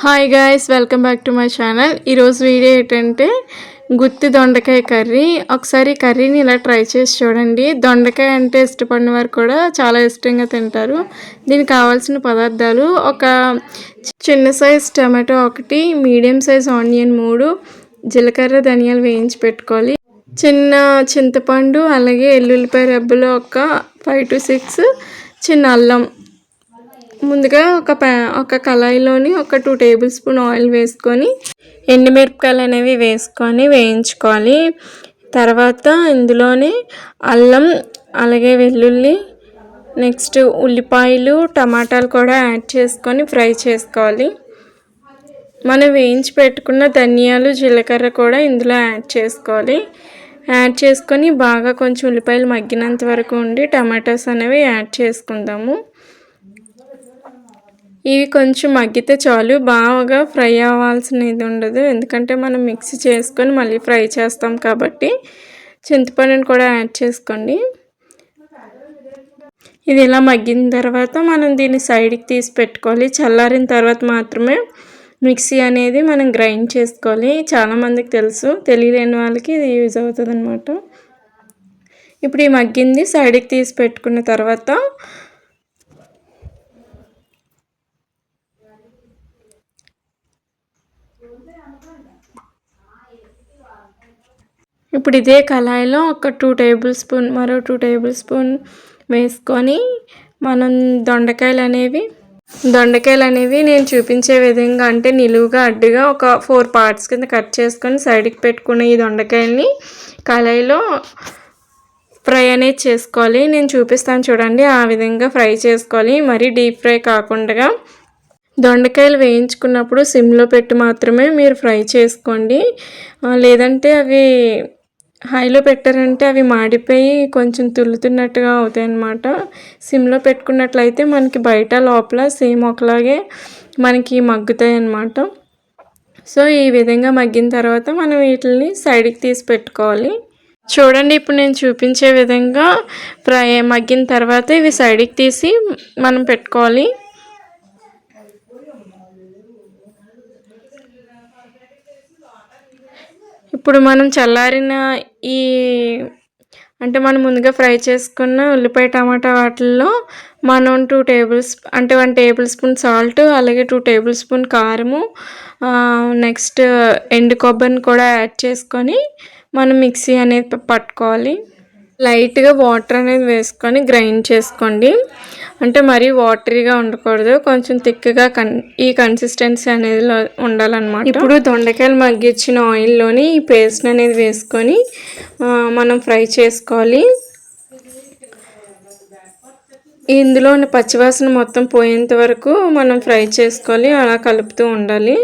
Hi guys welcome back to my channel ఈరోజు video ఏంటంటే గుత్తి దొండకాయ కర్రీ. ఒకసారి కర్రీని ఇలా ట్రై చేసి చూడండి. దొండకాయ అంటే ఇష్టపడిన వారు కూడా చాలా ఇష్టంగా తింటారు. దీనికి కావాల్సిన పదార్థాలు ఒక చిన్న సైజ్ టమాటో ఒకటి మీడియం సైజ్ ఆనియన్ మూడు జీలకర్ర ధనియాలు వేయించి పెట్టుకోవాలి. చిన్న చింతపండు అలాగే ఎల్లుల్లిపాయ రెబ్బలు ఒక ఫైవ్ టు సిక్స్ చిన్న అల్లం ముందుగా ఒక ప్యా ఒక కళాయిలోని ఒక టూ టేబుల్ స్పూన్ ఆయిల్ వేసుకొని ఎండుమిరపకాయలు అనేవి వేసుకొని వేయించుకోవాలి. తర్వాత ఇందులోనే అల్లం అలాగే వెల్లుల్లి నెక్స్ట్ ఉల్లిపాయలు టమాటాలు కూడా యాడ్ చేసుకొని ఫ్రై చేసుకోవాలి. మనం వేయించి పెట్టుకున్న ధనియాలు జీలకర్ర కూడా ఇందులో యాడ్ చేసుకోవాలి. యాడ్ చేసుకొని బాగా కొంచెం ఉల్లిపాయలు మగ్గినంత వరకు ఉండి టమాటాస్ అనేవి యాడ్ చేసుకుందాము. ఇవి కొంచెం మగ్గితే చాలు. బాగా ఫ్రై అవ్వాల్సిన ఇది ఉండదు. ఎందుకంటే మనం మిక్సీ చేసుకొని మళ్ళీ ఫ్రై చేస్తాం కాబట్టి చింతపండుని కూడా యాడ్ చేసుకోండి. ఇది ఇలా మగ్గిన తర్వాత మనం దీన్ని సైడ్కి తీసి పెట్టుకోవాలి. చల్లారిన తర్వాత మాత్రమే మిక్సీ అనేది మనం గ్రైండ్ చేసుకోవాలి. చాలామందికి తెలుసు. తెలియలేని వాళ్ళకి ఇది యూజ్ అవుతుంది అనమాట ఇప్పుడు ఈ మగ్గింది సైడ్కి తీసి పెట్టుకున్న తర్వాత ఇప్పుడు ఇదే కళాయిలో ఒక టూ టేబుల్ స్పూన్ మరో టూ టేబుల్ స్పూన్ వేసుకొని మనం దొండకాయలు అనేవి దొండకాయలు అనేవి నేను చూపించే విధంగా అంటే నిలువుగా అడ్డుగా ఒక ఫోర్ పార్ట్స్ కింద కట్ చేసుకొని సైడ్కి పెట్టుకున్న ఈ దొండకాయల్ని కళాయిలో ఫ్రై అనేది చేసుకోవాలి. నేను చూపిస్తాను చూడండి. ఆ విధంగా ఫ్రై చేసుకోవాలి. మరీ డీప్ ఫ్రై కాకుండా దొండకాయలు వేయించుకున్నప్పుడు సిమ్లో పెట్టి మాత్రమే మీరు ఫ్రై చేసుకోండి. లేదంటే అవి హైలో పెట్టారంటే అవి మాడిపోయి కొంచెం తుల్లుతున్నట్టుగా అవుతాయి అన్నమాట సిమ్లో పెట్టుకున్నట్లయితే మనకి బయట లోపల సేమ్ ఒకలాగే మనకి మగ్గుతాయి అన్నమాట సో ఈ విధంగా మగ్గిన తర్వాత మనం వీటిని సైడ్కి తీసి పెట్టుకోవాలి. చూడండి ఇప్పుడు నేను చూపించే విధంగా ఫ్రై మగ్గిన తర్వాత ఇవి సైడ్కి తీసి మనం పెట్టుకోవాలి. ఇప్పుడు మనం చల్లారిన ఈ అంటే మనం ముందుగా ఫ్రై చేసుకున్న ఉల్లిపాయ టమాటా వాటిల్లో మనం టూ టేబుల్స్ అంటే వన్ టేబుల్ స్పూన్ సాల్ట్ అలాగే టూ టేబుల్ స్పూన్ కారము నెక్స్ట్ ఎండు కొబ్బరిని కూడా యాడ్ చేసుకొని మనం మిక్సీ అనేది పట్టుకోవాలి. లైట్గా వాటర్ అనేది వేసుకొని గ్రైండ్ చేసుకోండి. అంటే మరీ వాటరీగా ఉండకూడదు. కొంచెం థిక్గా కన్ ఈ కన్సిస్టెన్సీ అనేది ఉండాలన్నమాట. ఇప్పుడు దొండకాయలు మగ్గించిన ఆయిల్లోని ఈ పేస్ట్ అనేది వేసుకొని మనం ఫ్రై చేసుకోవాలి. ఇందులో పచ్చివాసన మొత్తం పోయేంత వరకు మనం ఫ్రై చేసుకోవాలి. అలా కలుపుతూ ఉండాలి.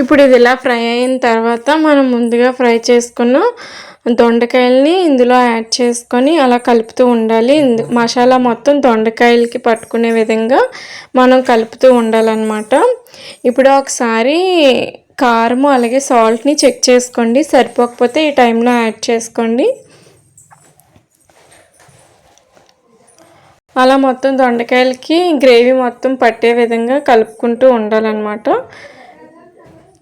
ఇప్పుడు ఇది ఇలా ఫ్రై అయిన తర్వాత మనం ముందుగా ఫ్రై చేసుకున్న దొండకాయల్ని ఇందులో యాడ్ చేసుకొని అలా కలుపుతూ ఉండాలి. మసాలా మొత్తం దొండకాయలకి పట్టుకునే విధంగా మనం కలుపుతూ ఉండాలన్నమాట. ఇప్పుడు ఒకసారి కారము అలాగే సాల్ట్ని చెక్ చేసుకోండి. సరిపోకపోతే ఈ టైంలో యాడ్ చేసుకోండి. అలా మొత్తం దొండకాయలకి గ్రేవీ మొత్తం పట్టే విధంగా కలుపుకుంటూ ఉండాలన్నమాట.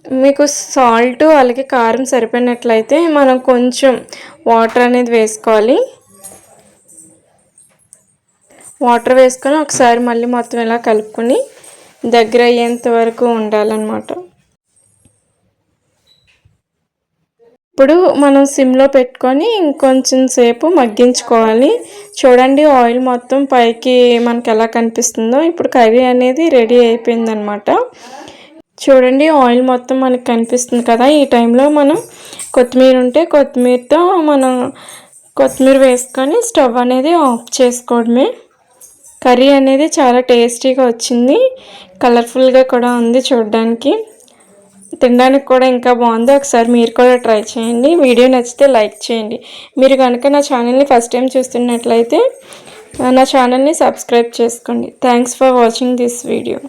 మీకు సాల్ట్ అలాగే కారం సరిపోయినట్లయితే మనం కొంచెం వాటర్ అనేది వేసుకోవాలి. వాటర్ వేసుకొని ఒకసారి మళ్ళీ మొత్తం ఇలా కలుపుకొని దగ్గర అయ్యేంత వరకు ఉండాలన్నమాట. ఇప్పుడు మనం సిమ్లో పెట్టుకొని ఇంకొంచెం సేపు మగ్గించుకోవాలి. చూడండి ఆయిల్ మొత్తం పైకి మనకి ఎలా కనిపిస్తుందో. ఇప్పుడు కర్రీ అనేది రెడీ అయిపోయిందనమాట చూడండి ఆయిల్ మొత్తం మనకు కనిపిస్తుంది కదా. ఈ టైంలో మనం కొత్తిమీర ఉంటే కొత్తిమీరతో మనం కొత్తిమీర వేసుకొని స్టవ్ అనేది ఆఫ్ చేసుకోవడమే. కర్రీ అనేది చాలా టేస్టీగా వచ్చింది. కలర్ఫుల్గా కూడా ఉంది చూడడానికి. తినడానికి కూడా ఇంకా బాగుంది. ఒకసారి మీరు కూడా ట్రై చేయండి. వీడియో నచ్చితే లైక్ చేయండి. మీరు కనుక నా ఛానల్ని ఫస్ట్ టైం చూస్తున్నట్లయితే నా ఛానల్ని సబ్స్క్రైబ్ చేసుకోండి. Thanks for watching this video